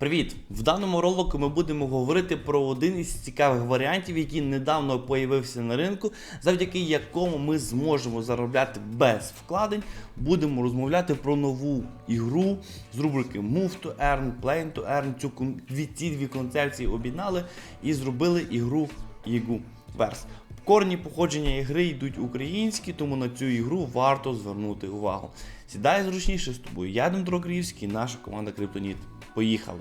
Привіт! В даному ролику ми будемо говорити про один із цікавих варіантів, який недавно появився на ринку, завдяки якому ми зможемо заробляти без вкладень. Будемо розмовляти про нову ігру з рубрики Move to Earn, Play to Earn. Цю ці дві концепції об'єднали і зробили ігру Ігу Верс. Корні походження ігри йдуть українські, тому на цю ігру варто звернути увагу. Сідай зручніше з тобою. Я Дмитро Криївський, наша команда Криптоніт. Поїхали!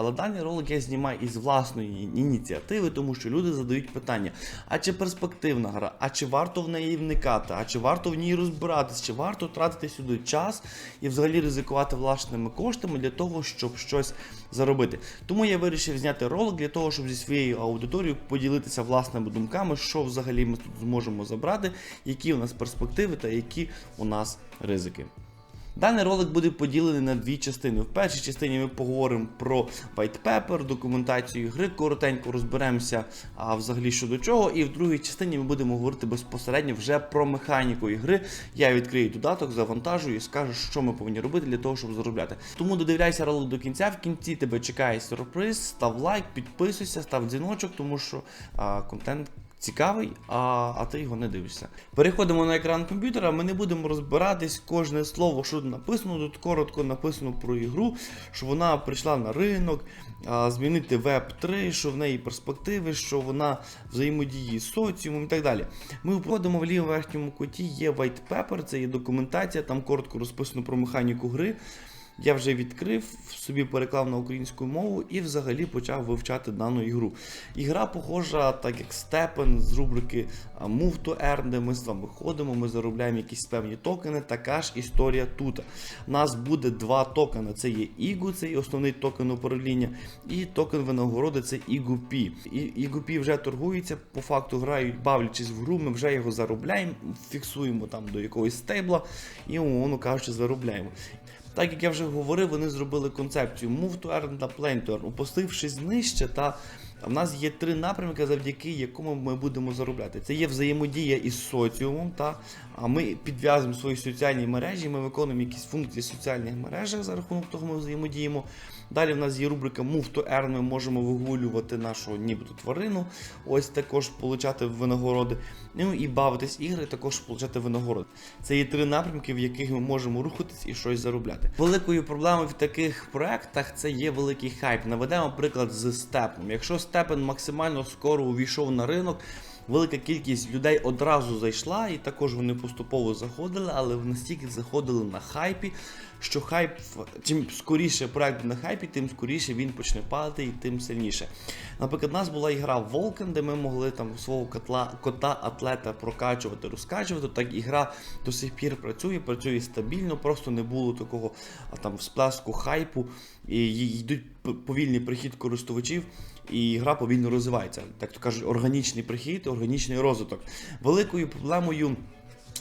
Але даний ролик я знімаю із власної ініціативи, тому що люди задають питання: а чи перспективна гра, а чи варто в неї вникати, а чи варто в ній розбиратись, чи варто тратити сюди час і взагалі ризикувати власними коштами для того, щоб щось заробити. Тому я вирішив зняти ролик для того, щоб зі своєю аудиторією поділитися власними думками, що взагалі ми тут зможемо забрати, які у нас перспективи та які у нас ризики. Даний ролик буде поділений на дві частини. В першій частині ми поговоримо про white paper, документацію гри, коротенько розберемося а, взагалі що до чого. І в другій частині ми будемо говорити безпосередньо вже про механіку ігри. Я відкрию додаток, завантажую і скажу, що ми повинні робити для того, щоб заробляти. Тому додивляйся ролик до кінця. В кінці тебе чекає сюрприз. Став лайк, підписуйся, став дзвіночок, тому що а, контент цікавий, а, а ти його не дивишся. Переходимо на екран комп'ютера. Ми не будемо розбиратись кожне слово, що написано. Тут коротко написано про ігру, що вона прийшла на ринок, а, змінити веб 3, що в неї перспективи, що вона взаємодіє з соціумом і так далі. Ми входимо в лівому верхньому куті, є white paper, це є документація, там коротко розписано про механіку гри. Я вже відкрив, собі переклав на українську мову і взагалі почав вивчати дану ігру. Ігра похожа, так як Степен з рубрики Move to Earn, де ми з вами ходимо, ми заробляємо якісь певні токени. Така ж історія тут. У нас буде два токени: це є Ігу, це основний токен управління, і токен винагороди це IGUP. І IGUP вже торгується, по факту грають, бавлячись в гру, ми вже його заробляємо, фіксуємо там до якогось стейбла і, умовно кажучи, заробляємо. Так як я вже говорив, вони зробили концепцію Move to Earn та Play to Earn, опустившись нижче, та в нас є три напрямки, завдяки якому ми будемо заробляти. Це є взаємодія із соціумом, та а ми підв'язуємо свої соціальні мережі, ми виконуємо якісь функції в соціальних мережах за рахунок того, ми взаємодіємо. Далі в нас є рубрика Move to Earn, ми можемо вигулювати нашу нібито тварину, ось також получати винагороди. Ну і бавитись ігри, також получати винагороди. Це є три напрямки, в яких ми можемо рухатись і щось заробляти. Великою проблемою в таких проектах це є великий хайп. Наведемо приклад з степом. Якщо степен максимально скоро увійшов на ринок. Велика кількість людей одразу зайшла, і також вони поступово заходили, але настільки заходили на хайпі, що хайп, чим скоріше проект на хайпі, тим скоріше він почне падати і тим сильніше. Наприклад, у нас була ігра Vulcan, де ми могли там свого котла, кота-атлета прокачувати, розкачувати. Так і гра до сих пір працює, працює стабільно, просто не було такого там всплеску хайпу, і йдуть повільний прихід користувачів. І гра повільно розвивається. Так то кажуть, органічний прихід, органічний розвиток. Великою проблемою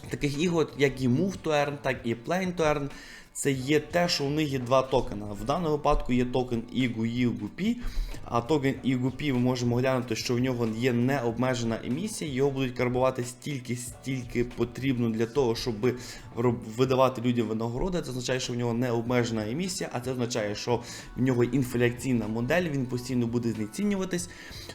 таких ігор, як і Move to Earn, так і Play to Earn, це є те, що у них є два токена. В даному випадку є токен IGU IGUP, а токен IGUP ми можемо глянути, що в нього є необмежена емісія, його будуть карбувати стільки, стільки потрібно для того, щоб видавати людям винагороди. Це означає, що в нього необмежена емісія, а це означає, що в нього інфляційна модель, він постійно буде знецінюватись.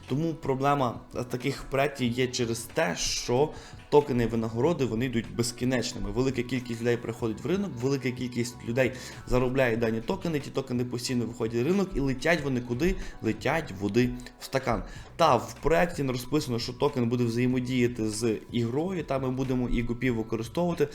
Тому проблема таких проєктів є через те, що токени винагороди вони йдуть безкінечними. Велика кількість людей приходить в ринок, велика кількість людей заробляє дані токени. Ті токени постійно виходять в ринок і летять вони куди? Летять води в стакан. Та в проєкті розписано, що токен буде взаємодіяти з ігрою, та ми будемо і гупів використовувати.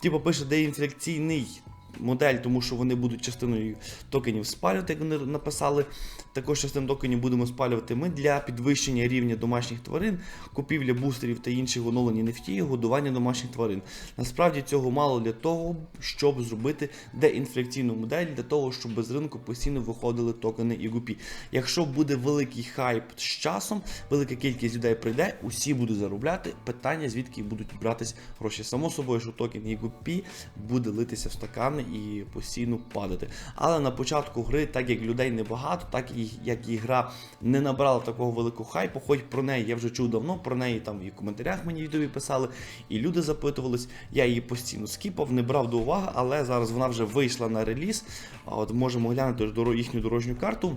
Типу пише деінфляційний модель, тому що вони будуть частиною токенів спалювати, як вони написали. Також частину токенів будемо спалювати ми для підвищення рівня домашніх тварин, купівля бустерів та інших оновлень NFT, годування домашніх тварин. Насправді цього мало для того, щоб зробити деінфляційну модель, для того, щоб з ринку постійно виходили токени і гупі. Якщо буде великий хайп з часом, велика кількість людей прийде, усі будуть заробляти. Питання, звідки будуть братись гроші. Само собою, що токен і гупі буде литися в стакани і постійно падати. Але на початку гри, так як людей небагато, так і як і гра не набрала такого великого хайпу, хоч про неї я вже чув давно, про неї там і в коментарях мені відео писали, і люди запитувались. Я її постійно скіпав, не брав до уваги, але зараз вона вже вийшла на реліз. От можемо глянути їхню дорожню карту.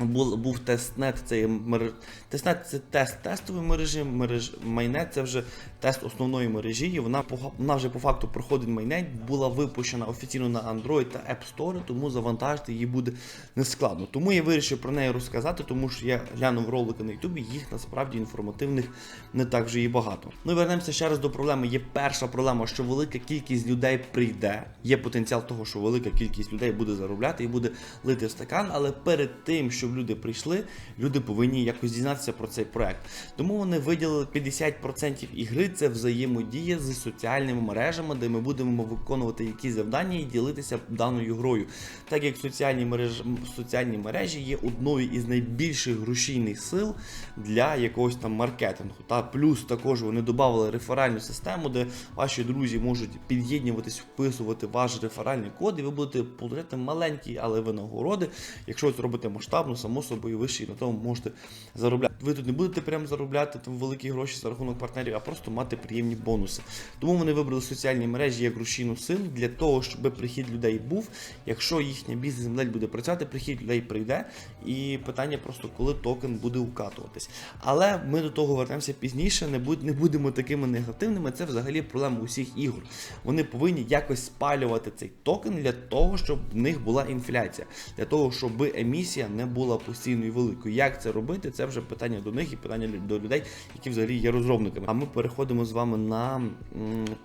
Був, був тестнет, це є мереж... тестнет це тест тестової мережі, мереж... майнет це вже тест основної мережі, і вона, вона вже по факту проходить майнет, була випущена офіційно на Android та App Store, тому завантажити її буде нескладно. Тому я вирішив про неї розказати, тому що я глянув ролики на Ютубі, їх насправді інформативних не так вже і багато. Ну і вернемося ще раз до проблеми. Є перша проблема, що велика кількість людей прийде. Є потенціал того, що велика кількість людей буде заробляти і буде лити в стакан, але перед тим, щоб люди прийшли, люди повинні якось дізнатися про цей проект. Тому вони виділили 50% ігри. Це взаємодія з соціальними мережами, де ми будемо виконувати якісь завдання і ділитися даною грою. Так як соціальні мережі, соціальні мережі є одною із найбільших грошійних сил для якогось там маркетингу. Та плюс також вони додали реферальну систему, де ваші друзі можуть під'єднуватись, вписувати ваш реферальний код, і ви будете получати маленькі, але винагороди. Якщо це робите масштабно, само собою ви ще й на тому можете заробляти. Ви тут не будете прямо заробляти там великі гроші за рахунок партнерів, а просто мати приємні бонуси. Тому вони вибрали соціальні мережі як рушійну силу для того, щоб прихід людей був. Якщо їхня бізнес-модель буде працювати, прихід людей прийде. І питання просто, коли токен буде укатуватись. Але ми до того вернемося пізніше, не, будь, не будемо такими негативними. Це взагалі проблема усіх ігор. Вони повинні якось спалювати цей токен для того, щоб в них була інфляція, для того, щоб емісія не була постійною великою. Як це робити? Це вже питання до них і питання до людей, які взагалі є розробниками. А ми переходимо з вами на м,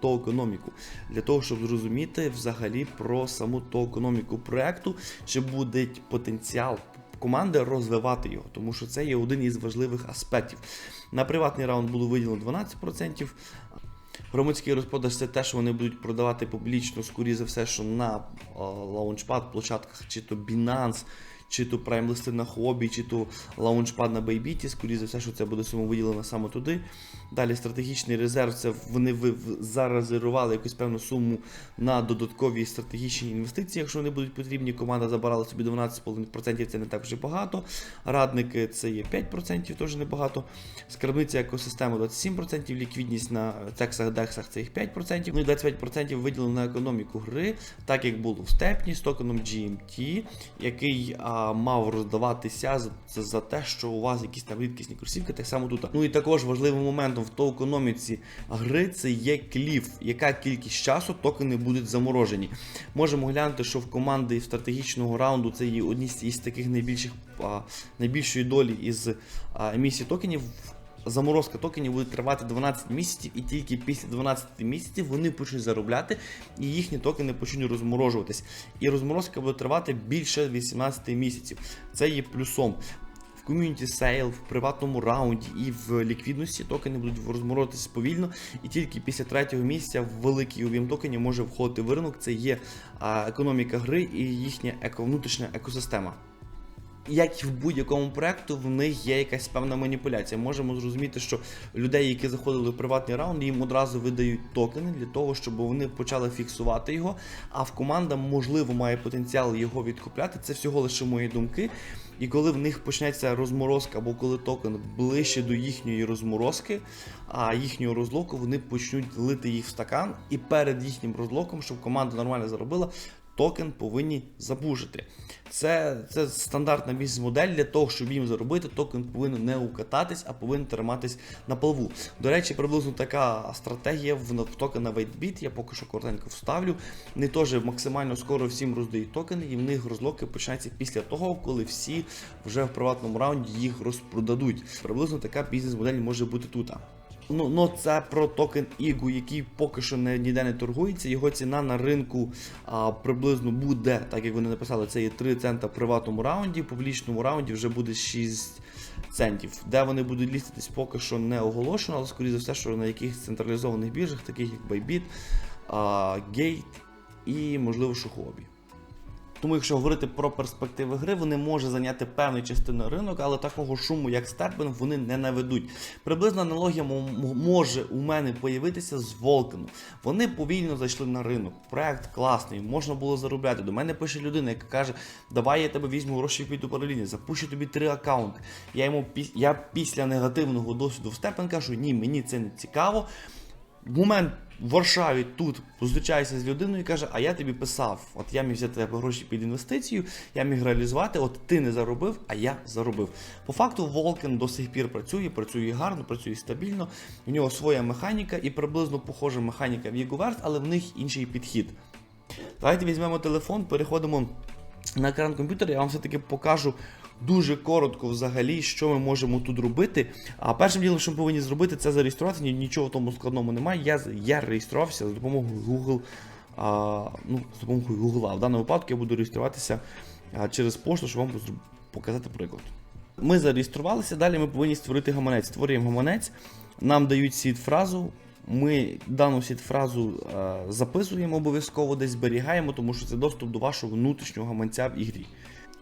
тоекономіку для того, щоб зрозуміти взагалі про саму тоекономіку проекту, чи буде потенціал команди розвивати його, тому що це є один із важливих аспектів. На приватний раунд було виділено 12%. Громадський розпродаж це те, що вони будуть продавати публічно, скоріше за все, що на лаунчпад, площадках, чи то Binance, чи то Prime листи на хобі, чи то лаунчпад на Bybit, скоріше за все, що це буде сума виділена саме туди. Далі стратегічний резерв це вони зарезервували якусь певну суму на додаткові стратегічні інвестиції, якщо вони будуть потрібні. Команда забирала собі 12,5%, це не так вже багато. Радники це є 5%, теж небагато. Скарбниця екосистеми 27%, ліквідність на тексах, дексах це їх 5%. Ну і 25% виділено на економіку гри, так як було в степні з токеном GMT, який мав роздаватися за, за, те, що у вас якісь там рідкісні курсівки, так само тут. Ну і також важливим моментом в токеноміці гри це є кліф, яка кількість часу токени будуть заморожені. Можемо глянути, що в команди стратегічного раунду це є одні з таких найбільших найбільшої долі із емісії токенів. Заморозка токенів буде тривати 12 місяців, і тільки після 12 місяців вони почнуть заробляти, і їхні токени почнуть розморожуватись. І розморозка буде тривати більше 18 місяців. Це є плюсом. В ком'юніті сейл, в приватному раунді і в ліквідності токени будуть розморозитися повільно, і тільки після третього місяця великий об'єм токенів може входити в ринок. Це є економіка гри і їхня внутрішня екосистема як і в будь-якому проекту, в них є якась певна маніпуляція. Можемо зрозуміти, що людей, які заходили в приватний раунд, їм одразу видають токени для того, щоб вони почали фіксувати його. А в команда, можливо, має потенціал його відкупляти. Це всього лише мої думки. І коли в них почнеться розморозка, або коли токен ближче до їхньої розморозки, а їхнього розлоку, вони почнуть лити їх в стакан. І перед їхнім розлоком, щоб команда нормально заробила, токен повинні забужити. Це, це стандартна бізнес-модель для того, щоб їм заробити, токен повинен не укататись, а повинен триматись на плаву. До речі, приблизно така стратегія в, токена WaitBit, я поки що коротенько вставлю. Вони теж максимально скоро всім роздають токени, і в них розлоки починаються після того, коли всі вже в приватному раунді їх розпродадуть. Приблизно така бізнес-модель може бути тут. Ну, ну це про токен Ігу, який поки що не, ніде не торгується. Його ціна на ринку а, приблизно буде, так як вони написали, це є 3 цента в приватному раунді, в публічному раунді вже буде 6 центів. Де вони будуть ліститись, поки що не оголошено, але скоріше за все, що на якихось централізованих біржах, таких як Bybit, а, Gate і, можливо, Шухобі. Тому, якщо говорити про перспективи гри, вони можуть зайняти певну частину ринок, але такого шуму, як Степен, вони не наведуть. Приблизна аналогія може у мене появитися з Волкану. Вони повільно зайшли на ринок. Проект класний, можна було заробляти. До мене пише людина, яка каже: Давай я тебе візьму гроші від управління, запущу тобі три аккаунти. Я йому я після негативного досвіду в Степен кажу, ні, мені це не цікаво. В момент в Варшаві тут зустрічаюся з людиною і каже: А я тобі писав, от я міг взяти гроші під інвестицію, я міг реалізувати, от ти не заробив, а я заробив. По факту Волкен до сих пір працює, працює гарно, працює стабільно. У нього своя механіка і приблизно похожа механіка в Єгуверс, але в них інший підхід. Давайте візьмемо телефон, переходимо на екран комп'ютера, я вам все-таки покажу дуже коротко взагалі, що ми можемо тут робити. А першим ділом, що ми повинні зробити, це зареєструватися. Нічого в тому складному немає. Я, я реєструвався за допомогою Google. А, ну, з допомогою Google. В даному випадку я буду реєструватися через пошту, щоб вам показати приклад. Ми зареєструвалися, далі ми повинні створити гаманець. Створюємо гаманець, нам дають сід фразу. Ми дану сід фразу е, записуємо обов'язково, десь зберігаємо, тому що це доступ до вашого внутрішнього гаманця в ігрі.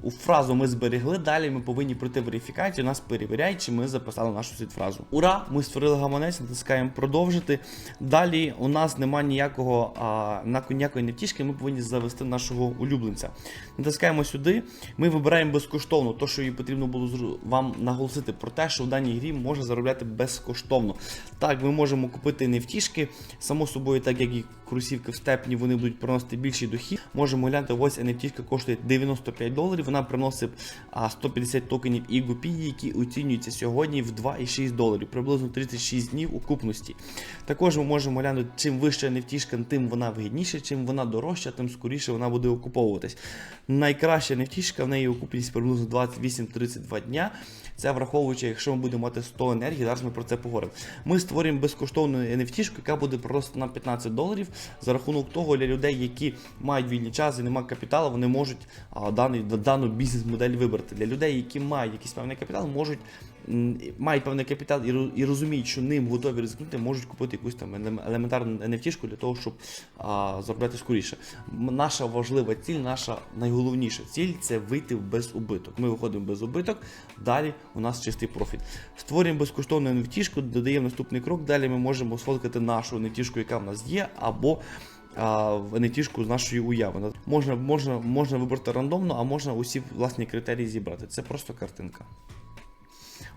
У фразу ми зберегли, далі ми повинні пройти верифікацію, нас перевіряють, чи ми записали нашу сід фразу. Ура! Ми створили гаманець, натискаємо продовжити. Далі у нас немає ніякого а, ніякої нефтішки, ми повинні завести нашого улюбленця. Натискаємо сюди, ми вибираємо безкоштовно, то, що їй потрібно було вам наголосити про те, що в даній грі можна заробляти безкоштовно. Так, ми можемо купити нефтішки, само собою, так як і кросівки в степні, вони будуть приносити більший дохід. Можемо глянути, ось NFT коштує 95 доларів, вона приносить 150 токенів EGP, які оцінюються сьогодні в 2,6 доларів, приблизно 36 днів окупності. Також ми можемо глянути, чим вища нефтішка, тим вона вигідніша, чим вона дорожча, тим скоріше вона буде окуповуватись. Найкраща нефтішка, в неї окупність приблизно 28-32 дня. Це враховуючи, якщо ми будемо мати 100 енергії, зараз ми про це поговоримо. Ми створюємо безкоштовну NFT, яка буде просто на 15 доларів. За рахунок того, для людей, які мають вільний час і немає капіталу, вони можуть а, даний, дану бізнес-модель вибрати. Для людей, які мають якийсь певний капітал, можуть мають певний капітал і, розуміють, що ним готові ризикнути, можуть купити якусь там елементарну NFT для того, щоб а, заробляти скоріше. Наша важлива ціль, наша найголовніша ціль це вийти в безубиток. Ми виходимо без убиток, далі у нас чистий профіт. Створюємо безкоштовну NFT, додаємо наступний крок. Далі ми можемо сфоткати нашу NFT, яка в нас є, або в NFT з нашої уяви. Можна, можна, можна вибрати рандомно, а можна усі власні критерії зібрати. Це просто картинка.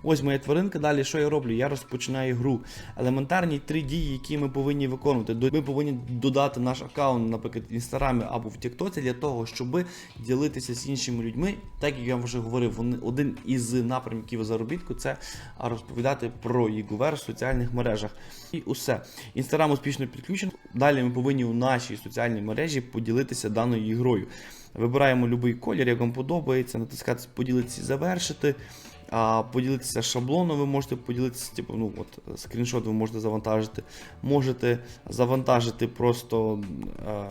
Ось моя тваринка. Далі що я роблю? Я розпочинаю гру. Елементарні три дії, які ми повинні виконувати. Ми повинні додати наш аккаунт, наприклад, в інстаграмі або в Тіктоці для того, щоб ділитися з іншими людьми. Так як я вже говорив, один із напрямків заробітку це розповідати про Єгувер в соціальних мережах. І усе. Інстаграм успішно підключений. Далі ми повинні у нашій соціальній мережі поділитися даною ігрою. Вибираємо будь-який колір, як вам подобається, натискати поділитися, завершити. А поділитися шаблоном, ви можете поділитися, типу, ну от скріншот ви можете завантажити. Можете завантажити просто е,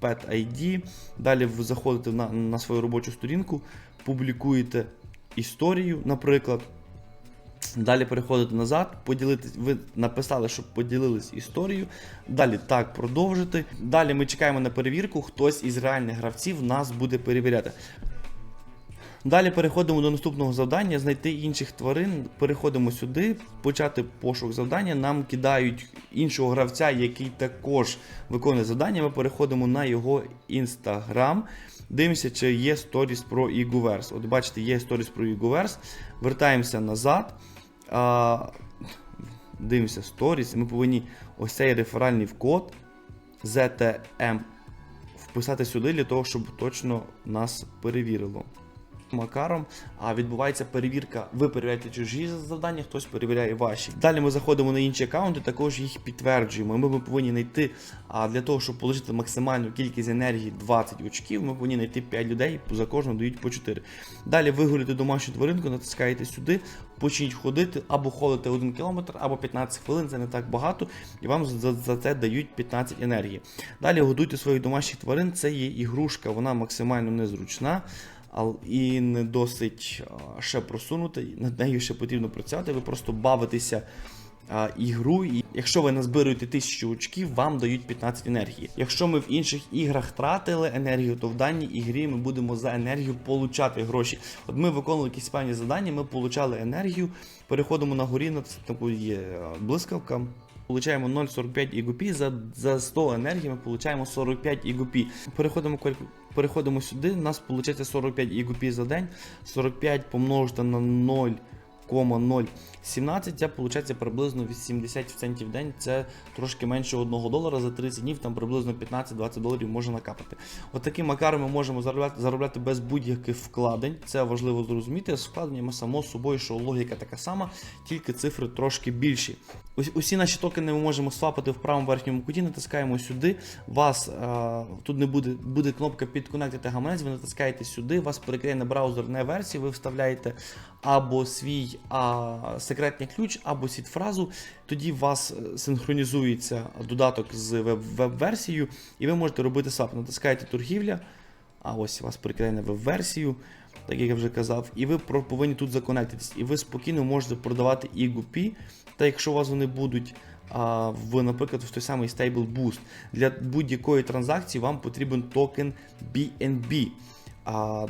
Pet ID. Далі ви заходите на, на свою робочу сторінку, публікуєте історію, наприклад. Далі переходите назад, поділитись, ви написали, щоб поділились історією. Далі так продовжити. Далі ми чекаємо на перевірку, хтось із реальних гравців нас буде перевіряти. Далі переходимо до наступного завдання: знайти інших тварин. Переходимо сюди, почати пошук завдання. Нам кидають іншого гравця, який також виконує завдання. Ми переходимо на його інстаграм. Дивимося, чи є сторіс про Ігуверс. От бачите, є сторіс про Ігуверс. Вертаємося назад. А, дивимося сторіс. Ми повинні ось цей реферальний код ZTM вписати сюди для того, щоб точно нас перевірило. Макаром, а відбувається перевірка. Ви перевіряєте чужі завдання, хтось перевіряє ваші. Далі ми заходимо на інші аккаунти, також їх підтверджуємо. Ми, ми повинні знайти а для того, щоб отримати максимальну кількість енергії 20 очків, ми повинні знайти 5 людей, за кожного дають по 4. Далі вигулюєте домашню тваринку, натискаєте сюди, почніть ходити, або ходите 1 км, або 15 хвилин, це не так багато, і вам за, за це дають 15 енергії. Далі годуйте своїх домашніх тварин, це є ігрушка, вона максимально незручна. І не досить ще просунута, над нею ще потрібно працювати. Ви просто бавитеся ігру, і якщо ви назбируєте 1000 очків, вам дають 15 енергії. Якщо ми в інших іграх тратили енергію, то в даній ігрі ми будемо за енергію получати гроші. От ми виконували якісь певні завдання, ми получали енергію, переходимо на горі, на таку є блискавка. Получаємо 0,45 ігупі, за, за 100 енергії ми получаємо 45 ігупі. Переходимо, переходимо сюди, у нас виходить 45 ігупі за день, 45 помножити на 0,017, це виходить приблизно 80 центів в день, це трошки менше 1 долара за 30 днів, там приблизно 15-20 доларів можна накапати. От таким макаром ми можемо заробляти, заробляти без будь-яких вкладень, це важливо зрозуміти. З вкладеннями само собою, що логіка така сама, тільки цифри трошки більші. Ус- Усі наші токени ми можемо свапати в правому верхньому куті, натискаємо сюди. Вас е, тут не буде, буде кнопка підконектити гаманець, ви натискаєте сюди, вас перекриє на браузер не версії, ви вставляєте або свій а, секретний ключ, або сід-фразу. Тоді у вас е, синхронізується додаток з веб- веб-версією, і ви можете робити свап. Натискаєте торгівля, а ось вас перекидає на веб-версію, так як я вже казав, і ви повинні тут законектитись. І ви спокійно можете продавати і гупі, та якщо у вас вони будуть. В, наприклад, в той самий Stable Boost. Для будь-якої транзакції вам потрібен токен BNB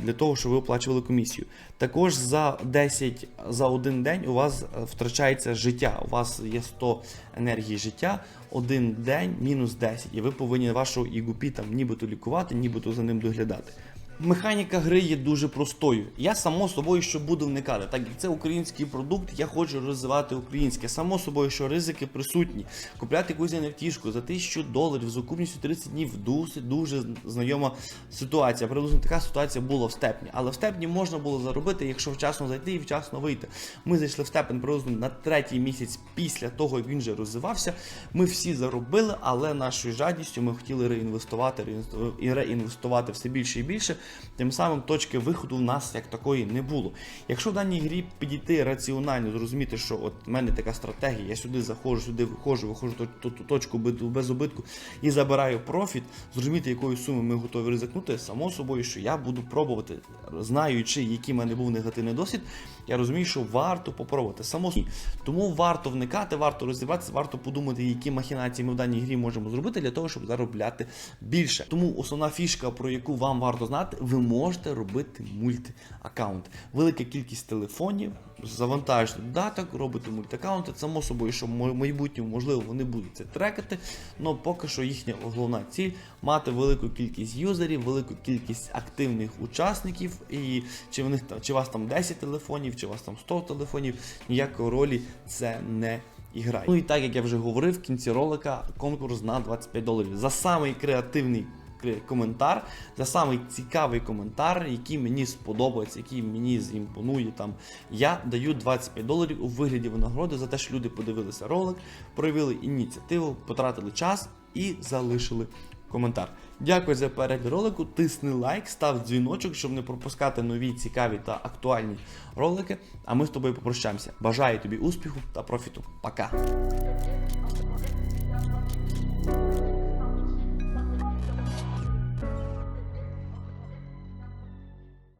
для того, щоб ви оплачували комісію. Також за 10 за один день у вас е, втрачається життя. У вас є 100 енергії життя, один день мінус 10, і ви повинні вашого ігупі там нібито лікувати, нібито за ним доглядати. Механіка гри є дуже простою. Я само собою що буду вникати. Так як це український продукт, я хочу розвивати українське. Само собою, що ризики присутні. Купляти якусь NFT за 1000 доларів з окупністю 30 днів дуже, дуже знайома ситуація. Приблизно така ситуація була в степні. Але в степні можна було заробити, якщо вчасно зайти і вчасно вийти. Ми зайшли в степень приблизно на третій місяць після того, як він вже розвивався. Ми всі заробили, але нашою жадністю ми хотіли реінвестувати реінвесту- і реінвестувати все більше і більше. Тим самим точки виходу в нас як такої не було. Якщо в даній грі підійти раціонально, зрозуміти, що от в мене така стратегія, я сюди заходжу, сюди виходжу, виходжу ту- ту точку без- убитку і забираю профіт, зрозуміти, якою сумою ми готові ризикнути, само собою, що я буду пробувати, знаючи, який в мене був негативний досвід, я розумію, що варто попробувати. Само собою. Тому варто вникати, варто розібратися, варто подумати, які махінації ми в даній грі можемо зробити для того, щоб заробляти більше. Тому основна фішка, про яку вам варто знати, ви можете робити мультиаккаунт. Велика кількість телефонів, завантажити додаток, робити мультиаккаунти. Само собою, що в майбутньому, можливо, вони будуть це трекати, але поки що їхня головна ціль мати велику кількість юзерів, велику кількість активних учасників, і чи в них чи у вас там 10 телефонів, чи у вас там 100 телефонів, ніякої ролі це не грає. Ну і так як я вже говорив, в кінці ролика конкурс на 25 доларів за самий креативний кре- коментар, за самий цікавий коментар, який мені сподобається, який мені зімпонує. Там я даю 25 доларів у вигляді винагороди за те, що люди подивилися ролик, проявили ініціативу, потратили час і залишили коментар. Дякую за перегляд ролику. Тисни лайк, став дзвіночок, щоб не пропускати нові цікаві та актуальні ролики. А ми з тобою попрощаємося. Бажаю тобі успіху та профіту. Пока!